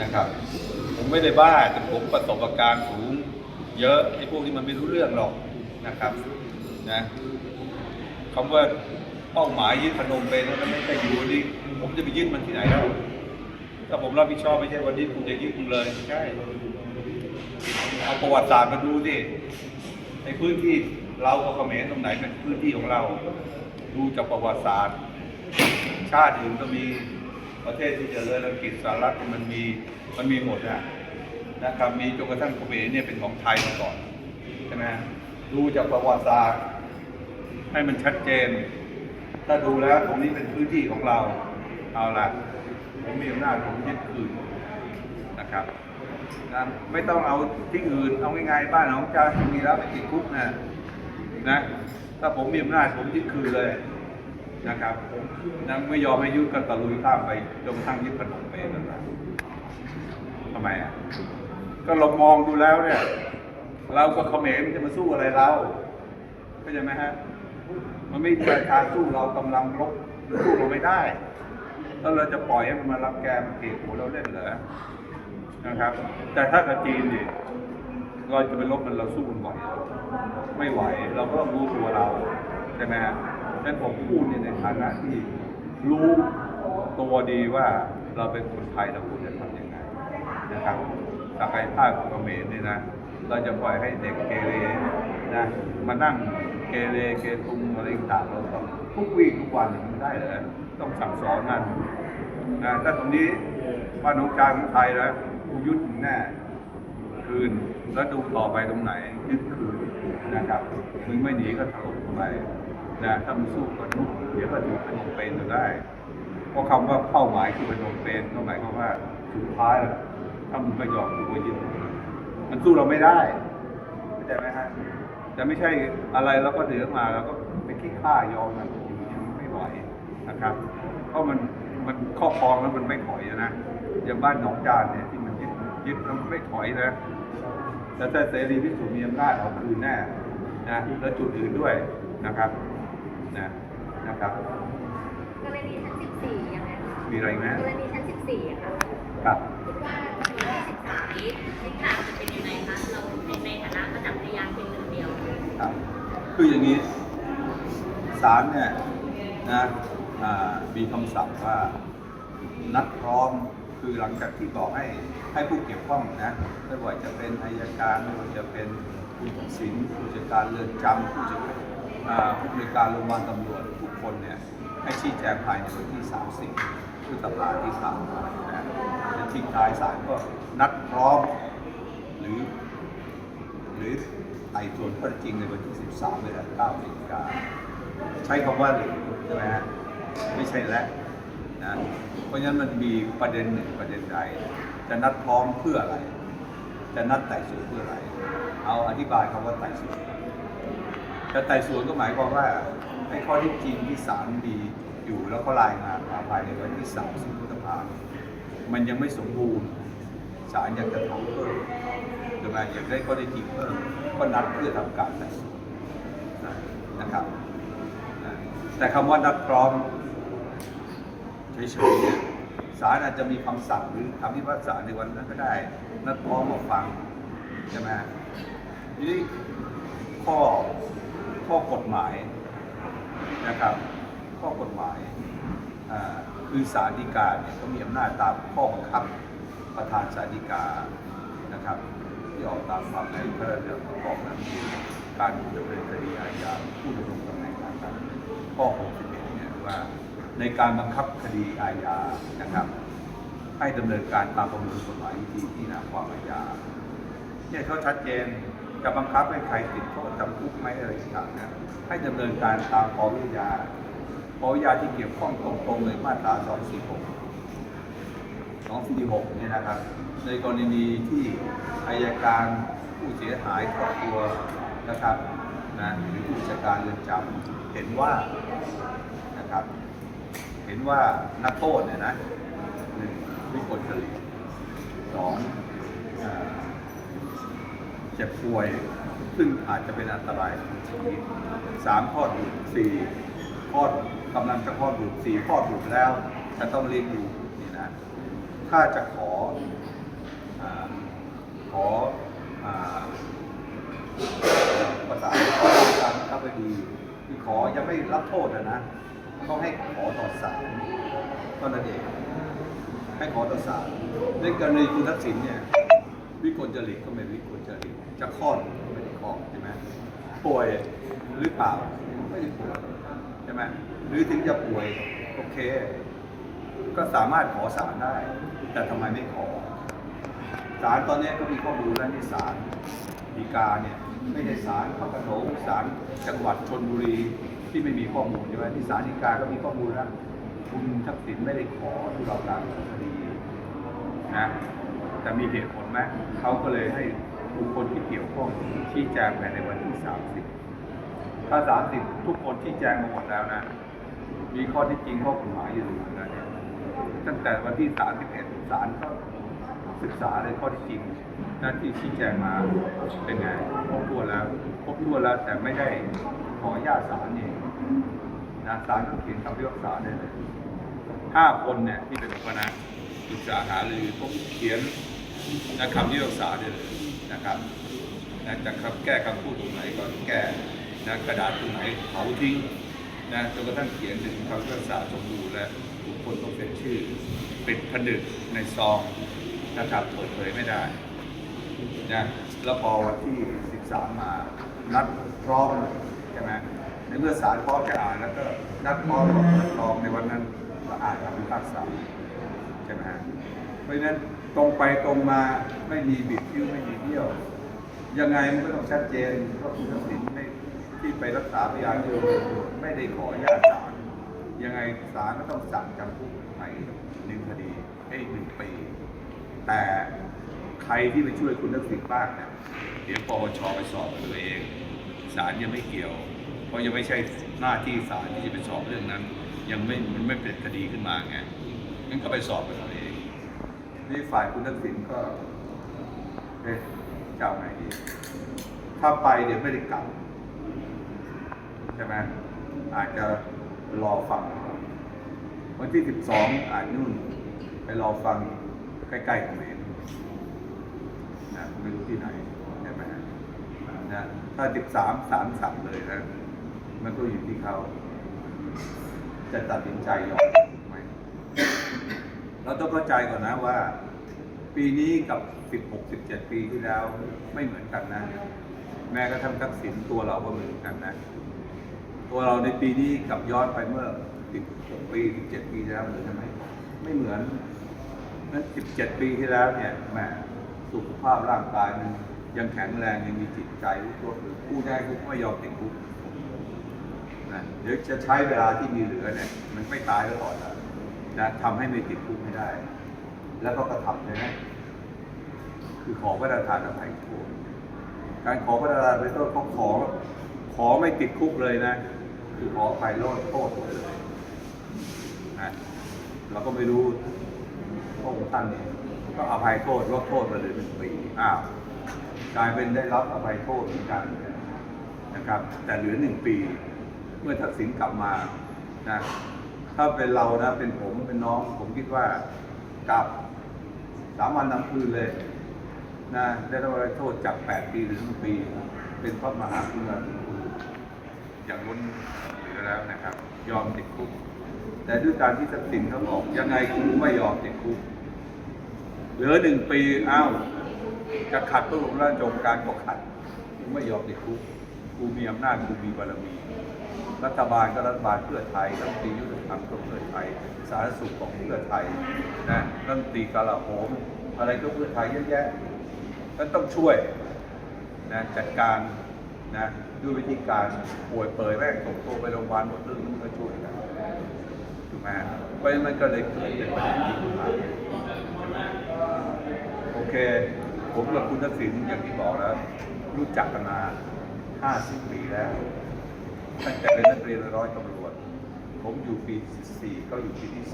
นะครับ ผมไม่ได้บ้าแต่ผมประสบการณ์สูง เยอะไอ้พวกนี้มันไม่รู้เรื่องหรอกนะครับนะคำว่าเป้าหมายยึดพนมเป็นแล้วไม่ใช่อยู่นี่ผมจะไปยึดมันที่ไหนแล้วถ้าผมรับผิดชอบไม่ใช่วันนี้คุณจะยึดคุณเลยใช่เอาประวัติศาสตร์มาดูสิในพื้นที่เรากับเขมรตรงไหนเป็นพื้นที่ของเรา ดูจากประวัติศาสตร์ ชาติอื่นก็มี ประเทศที่เจริญอังกฤษสหรัฐมันมีมันมีหมดนะนะครับมีจนกระทั่งเขมรเนี่ยเป็นของไทยมาก่อนใช่ไหมดูจากประวัติศาสตร์ให้มันชัดเจน ถ้าดูแล้วตรงนี้เป็นพื้นที่ของเราเอาละผมมีอำนาจผมยึดคืนนะครับนะไม่ต้องเอาที่อื่นเอาง่ายๆบ้านของเจ้ามีแล้วไปติดคุกนะนะถ้าผมมีอำนาจผมยึดคืนเลย นะครับนะไม่ยอมให้ยึดก็ตะลุยข้ามไปจนทั่งยึดขนมเปญนั่นแหละทำไมอะก็เรามองดูแล้วเนี่ย เราก็เขมรมันจะมาสู้อะไรเราเข้าใจไหมฮะมันไม่มีการสู้เรากำลังรบสู้เราไม่ได้แล้วเราจะปล่อยให้มันมารับแกมาเกะหัวเราเล่นเหรอนะครับ แต่ถ้ากับจีนนี่เราจะไปรบมันเราสู้มันไหวไม่ไหว เราก็ต้องรู้ตัวเราใช่ไหมฮะ นั้นผมพูดเนี่ยในฐานะที่รู้ตัวดีว่าเราเป็นคนไทยเราควรจะทำยังไงนะครับศักยภาพของเขมรเนี่ยนะ เราจะปล่อยให้เด็กเกเรนะมานั่งเกเรเกตุงอะไรต่างเราต้องทุกวี่ทุกวันมันได้เหรอต้องสั่งสอนมันนะถ้าตรงนี้บ้านน้องจางของไทยแล้วกูยุดมึงแน่คืนแล้วดูต่อไปตรงไหนยึดคืนนะครับมึงไม่หนีก็ถล่มไป นะถ้ามึงสู้กันเดี๋ยวก็ถึงพนมเปญจะได้ เพราะคำว่าเป้าหมายคือพนมเปญก็หมายความว่าสุดท้ายแล้วถ้ามึงไม่ยอมกูก็ยึดมันสู้เราไม่ได้เข้าใจไหมฮะแต่ไม่ใช่อะไรแล้วก็เดือมาแล้วก็ไปขี้ข้ายอมมันไม่ไหวนะครับ เพราะมันมันครอบครองแล้วมันไม่ถอยนะอย่างบ้านหนองจานเนี่ยที่มันยึดยึดแล้วมันไม่ถอยนะแล้วถ้าเสรีพิสุทธิ์มีอำนาจเอาคืนแน่นะแล้วจุดอื่นด้วยนะครับ นะนะครับกรณีชั้น14ยังไงคะมีอะไรไหมกรณีชั้น14อะค่ะครับ คิดว่าชั้น13นี้ทิศทางจะเป็นยังไงคะเราในฐานะประจักษ์พยานเพียงหนึ่งเดียว ครับคืออย่างนี้ศาลเนี่ยนะอ่ามีคำสั่งว่านัดพร้อมคือหลังจากที่บอกให้ให้ผู้เกี่ยวข้องนะไม่ว่าจะเป็นอายการไม่ว่าจะเป็นผู้ตัดสินผู้จัดการเรือนจำผู้จัดการอ่า ผู้บริการโรงพยาบาลตำรวจทุกคนเนี่ยให้ชี้แจงภายในวันที่ 30พฤษภาที่ผ่านมนะและทิ้งท้ายศาลก็นัดพร้อมหรือ หรือไต่สวนข้อเท็จจริงในวันที่ 13เวลา9นาฬิกาใช้คำว่าหรือใช่ไหมฮะไม่ใช่และนะเพราะฉะนั้นมันมีประเด็นหนึ่งประเด็นใด จะนัดพร้อมเพื่ออะไร จะนัดไต่สวนเพื่ออะไร เอาอธิบายคำว่าไต่สวน จะไต่สวนก็หมายความว่าไอ้ข้อที่จริงที่ศาลมีอยู่แล้วก็รายงานมาภายในวันที่30พฤษภาคมมันยังไม่สมบูรณ์ศาลอยากจะทำเพิ่มใช่ไหมอยากได้ข้อได้จริงเพิ่มก็นัดเพื่อทำการไต่สวนนะครับ แต่คำว่านัดพร้อมเฉยๆเนี่ยศาลอาจจะมีคำสั่งหรือคำพิพากษาในวันนั้นก็ได้นัดพร้อมมาฟังใช่ไหมทีนี้ข้อ ข้อกฎหมายนะครับข้อกฎหมายอ่าคือศาลฎีกาเนี่ยก็มีอำนาจตามข้อบังคับประธานศาลฎีกานะครับที่ออกตามความในพระราชบัญญัติบอกนั้นการดำเนินคดีอาญาผู้ดำรงตำแหน่งทางการข้อ 61 เนี่ยว่าในการบังคับคดีอาญานะครับ ให้ดำเนินการตามประมวลกฎหมายวิธีที่นาความอาญาเนี่ยเขาชัดเจน จะบังคับให้ใครติดโทษจำคุกไหมอะไรต่างๆนะให้ดำเนินการตามปวิยาปวิยาที่เกี่ยวข้องตรงๆเลยมาตรา 246 246เนี่ยนะครับ ในกรณีที่อายการผู้เสียหายครอบครัวนะครับนะหรือผู้จัดการเรือนจำเห็นว่านะครับ เห็นว่านักโทษเนี่ยนะหนึ่งวิกลจริตสองเอ่อ เจ็บป่วย ซึ่งอาจจะเป็นอันตรายถึงชีวิตสามข้อดูดสี่ข้อกำลังจะข้อดูดสี่ข้อดูดแล้วจะต้องเลี้ยงดูนี่นะถ้าจะขอขอภาษาการเข้าไปดีคือขอยังไม่รับโทษนะนะเขาให้ขอต่อศาลก็นั่นเองให้ขอต่อศาลในกรณีคุณทักษิณเนี่ย วิกลจริตก็ไม่วิกลจริตจะคลอดก็ไม่ได้คลอดใช่ไหมป่วยหรือเปล่าไม่ได้ป่วยใช่ไหมหรือถึงจะป่วยโอเค ก็สามารถขอศาลได้ แต่ทำไมไม่ขอศาลตอนนี้ก็มีข้อมูลแล้วที่ศาลฎีกาเนี่ยไม่ได้ศาลพระโขนงศาลจังหวัดชนบุรีที่ไม่มีข้อมูลใช่ไหมที่ศาลฎีกาก็มีข้อมูลแล้วคุณทักษิณไม่ได้ขอที่เราการคดีนะ แต่มีเหตุผลไหมเขาก็เลยให้บุคคลที่เกี่ยวข้องชี้แจงภายในวันที่ 30 ถ้า 30 ทุกคนชี้แจงมาหมดแล้วนะ มีข้อที่จริงข้อกฎหมายอยู่ตรงนั้นเนี่ยตั้งแต่วันที่ 31ศาลก็ศึกษาในข้อที่จริงหน้าที่ชี้แจงมาเป็นไงครบถ้วนแล้วครบถ้วนแล้วแต่ไม่ได้ขอญาตศาลเองนะศาลก็เขียนคำพิพากษาได้เลยห้าคนเนี่ยที่เป็นคณะปรึกษาหารือผมเขียน นะคำที่ปรึกษาได้เลยนะครับนะจะคำแก้คำพูดตรงไหนก็แก้นะกระดาษตรงไหนเผาทิ้งนะจนกระทั่งเขียนถึงคำพิพากษาสมบูรณ์และบุคคลต้องเป็นชื่อปิดผนึกในซองนะครับเปิดเผยไม่ได้นะแล้วพอวันที่ 13 มานัดพร้อมใช่ไหมในเมื่อศาลพร้อมจะอ่านแล้วก็นัดพร้อมกับเปิดซองในวันนั้นก็อ่านคำพิพากษาใช่ไหมฮะเพราะฉะนั้น ตรงไปตรงมาไม่มีบิดคิ้วไม่มีเบี้ยว ยังไงมันก็ต้องชัดเจนว่าะคุณทักษิณไม่ที่ไปรักษาพยานอยู่ไม่ได้ขออนุญาตศาลยังไงศาลก็ต้องสั่งจำคุกไปหนึ่งคดีให้หนึ่งปี แต่ใครที่ไปช่วยคุณทักษิณบ้างเนี่ยเดี๋ยวปปชไปสอบตัวเองศาลยังไม่เกี่ยว เพราะยังไม่ใช่หน้าที่ศาลที่จะไปสอบเรื่องนั้น ยังไม่มันไม่เป็นคดีขึ้นมาไงงั้นก็ไปสอบกันเนี่ฝ่ายคุณทักษิณก็เอ๊ะจะเอาไงดีถ้าไปเดี๋ยวไม่ได้กลับใช่ไหมอาจจะรอฟัง วันที่ 12 อาจนู่นไปรอฟังใกล้ๆกับเมนนะไม่รู้ที่ไหนใช่ไหมนะถ้า 13สามสั่งเลยนะ มันก็อยู่ที่เขา จะตัดสินใจยอ เราต้องเข้าใจก่อนนะว่า ปีนี้กับ 16 17 ปีที่แล้วไม่เหมือนกันนะ แม้กระทั่งทักษิณตัวเราก็ไม่เหมือนกันนะ ตัวเราในปีนี้กับย้อนไปเมื่อ 16 ปี 17 ปีที่แล้วเหมือนกันไหมไม่เหมือนนั้น 17 ปีที่แล้วเนี่ยแหมสุขภาพร่างกายมันยังแข็งแรงยังมีจิตใจรู้ตัวผู้ได้ผู้ไม่ยอมติดคุกนะเดี๋ยวจะใช้เวลาที่มีเหลือเนี่ยมันไม่ตายแล้วก่อนนะทำให้ไม่ติดคุก ได้ แล้วก็กระทำเลยนะคือขอพระราชทานอภัยโทษการขอพระราชทานอภัยโทษเขาขอ ขอไม่ติดคุกเลยนะ คือขออภัยโทษโทษหมดเลยนะเราก็ไม่รู้พระองค์ท่านเนี่ยก็อภัยโทษลดโทษมาเลยเป็นปีอ้าวกลายเป็นได้รับอภัยโทษเหมือนกันนะครับ แต่เหลือหนึ่งปี เมื่อทักษิณกลับมานะ ถ้าเป็นเรานะ เป็นผมเป็นน้อง ผมคิดว่ากลับสามวันน้ำคืนเลยนะได้รับโทษจากแปดปีหรือหนึ่งปี เป็นพระมหากรุณาธิคุณอย่างล้นเหลือแล้วนะครับ ยอมติดคุกแต่ด้วยการที่ทักษิณเขาบอกยังไงกูไม่ยอมติดคุกเหลือหนึ่งปีอ้าวจะขัดพระบรมราชโองการก็ขัดกูไม่ยอมติดคุกกูมีอำนาจกูมีบารมี รัฐบาลก็รัฐบาลเพื่อไทยรัฐมนตรียุทธธรรมก็เพื่อไทย สาธารณสุขของเพื่อไทยนะรัฐมนตรีกลาโหมอะไรก็เพื่อไทยเยอะแยะก็ต้องช่วยนะจัดการนะด้วยวิธีการป่วยเปิดแม่งส่งตัวไปโรงพยาบาลหมดเรื่องนู้นก็ช่วยกันถูกไหมเพราะฉะนั้นมันก็เลยเกิดเป็นประเด็นนี้ขึ้นมาโอเค ผมกับคุณทักษิณอย่างที่บอกแล้ว รู้จักกันมา 50 ปีแล้ว ตั้งแต่เป็นนักเรียนร้อยตำรวจ ผมอยู่ปี4ก็อยู่ปีที่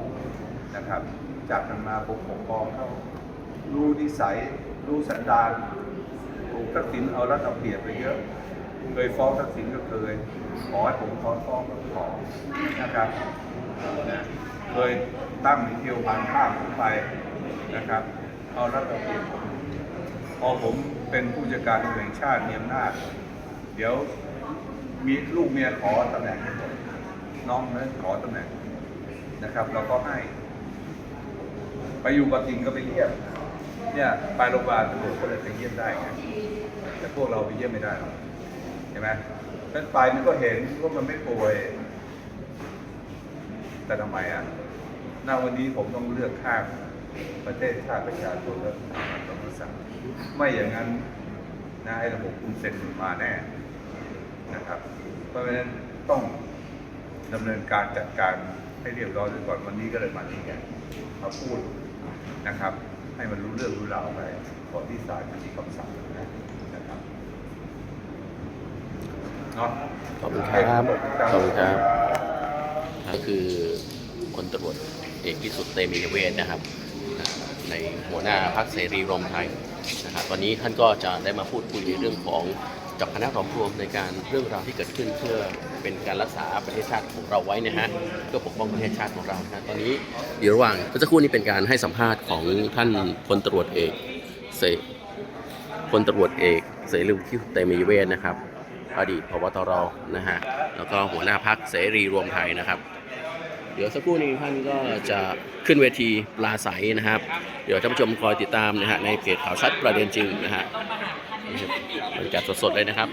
2 นะครับ จากกันมาผมปกครองเขารู้นิสัย รู้สันดานผมทักษิณเอารัฐเอาเปรียบไปเยอะ เคยฟ้องทักษิณก็เคย ขอให้ผมถอฟ้องก็ขอนะครับนะเคยตั้งเที่ยวผ่านข้ามผมไปนะครับ เอารัฐเอาเปรียบพอผมเป็นผู้จัดการแห่งชาติมีอำนาจ เดี๋ยว มีลูกเมียขอตำแหน่งน้องนั้นขอตำแหน่งนะครับ เราก็ให้ ไปอยู่ปักกิ่งก็ไปเยี่ยมเนี่ยไปโรงพยาบาลตำรวจก็เลยไปเยี่ยมได้ไงแต่พวกเราไปเยี่ยมไม่ได้หรอกใช่ไหมนั้นไปมันก็เห็นว่ามันไม่ป่วย แต่ทำไมอะณวันนี้ผมต้องเลือกข้างประเทศชาติประชาชนและต้องสั่งไม่อย่างนั้นนะไอ้ระบบคุณเซ็นมาแน่นะครับ ราะฉะนั้นต้องดำเนินการจัดการให้เรียบร้อยด้วยก่อนวันนี้ก็เลยมาที่แกมาพูดนะครับ ให้มันรู้เรื่องรู้ราวไปก่อนที่ศาลจะมีคำสั่งนะครับเนาะขอบคุณครับขอบคุณครับก็คือคนตำรวจเอกพิสุทธิ์เตมียเวทนะครับ ในหัวหน้าพรรคเสรีรวมไทยนะครับ ตอนนี้ท่านก็จะได้มาพูดคุยในเรื่องของ จับคณะหลอมรวมในการเรื่องราวที่เกิดขึ้นเพื่อเป็นการรักษาประเทศชาติของเราไว้นะฮะเพื่อปกป้องประเทศชาติของเรานะฮะตอนนี้เดี๋ยวระหว่างเมื่อสักครู่นี้เป็นการให้สัมภาษณ์ของท่านพลตรวจเอกเสพลตรวจเอกเสรีพิสุทธิ์เตมีเวทนะครับ อดีตพบตรนะฮะแล้วก็หัวหน้าพักเสรีรวมไทยนะครับ เดี๋ยวสักครู่นี้ท่านก็จะขึ้นเวทีปลาใสนะครับ เดี๋ยวท่านผู้ชมคอยติดตามนะฮะในเพจข่าวชัดประเด็นจริงนะฮะ บรรยากาศสดๆเลยนะครับ